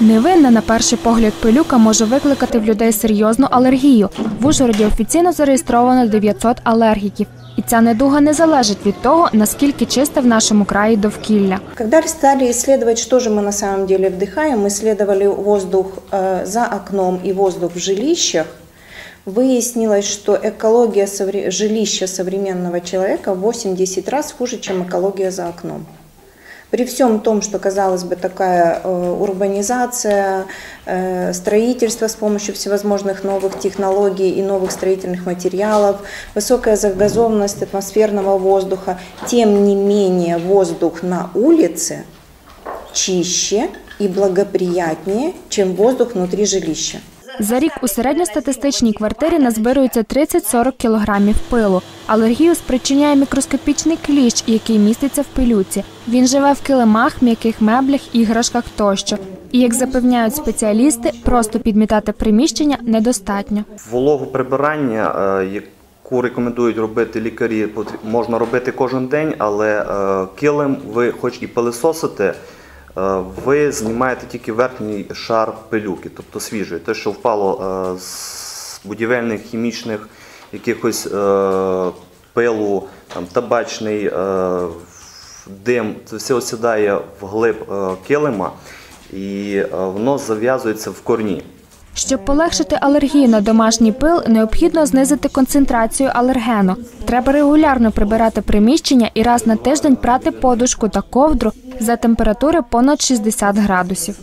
Невинна на перший погляд пилюка може викликати в людей серйозну алергію. В Ужгороді офіційно зареєстровано 900 алергіків. І ця недуга не залежить від того, наскільки чисте в нашому краї довкілля. Когда стали исследовать, что же мы на самом деле вдыхаем, исследовали воздух э, за окном и воздух в жилищах, выяснилось, что экология совре- жилища современного человека в 8-10 раз хуже, чем экология за окном. При всем том, что, казалось бы, такая э, урбанизация, э, строительство с помощью всевозможных новых технологий и новых строительных материалов, высокая загазованность атмосферного воздуха, тем не менее воздух на улице чище и благоприятнее, чем воздух внутри жилища. За рік у середньостатистичній квартирі назбирується 30-40 кілограмів пилу. Алергію спричиняє мікроскопічний кліщ, який міститься в пилюці. Він живе в килимах, м'яких меблях, іграшках тощо. І як запевняють спеціалісти, просто підмітати приміщення недостатньо. Вологоприбирання, е, яку рекомендують робити лікарі, можна робити кожен день, але е, килим ви хоч і пилисосите, ви знімаєте тільки верхній шар пилюки, тобто свіжий. Те, що впало е, з будівельних, хімічних, якихось е, пилу, там, табачний е, дим, це все осідає вглиб е, килима і е, воно зав'язується в корні. Щоб полегшити алергію на домашній пил, необхідно знизити концентрацію алергену. Треба регулярно прибирати приміщення і раз на тиждень прати подушку та ковдру за температури понад 60 градусів.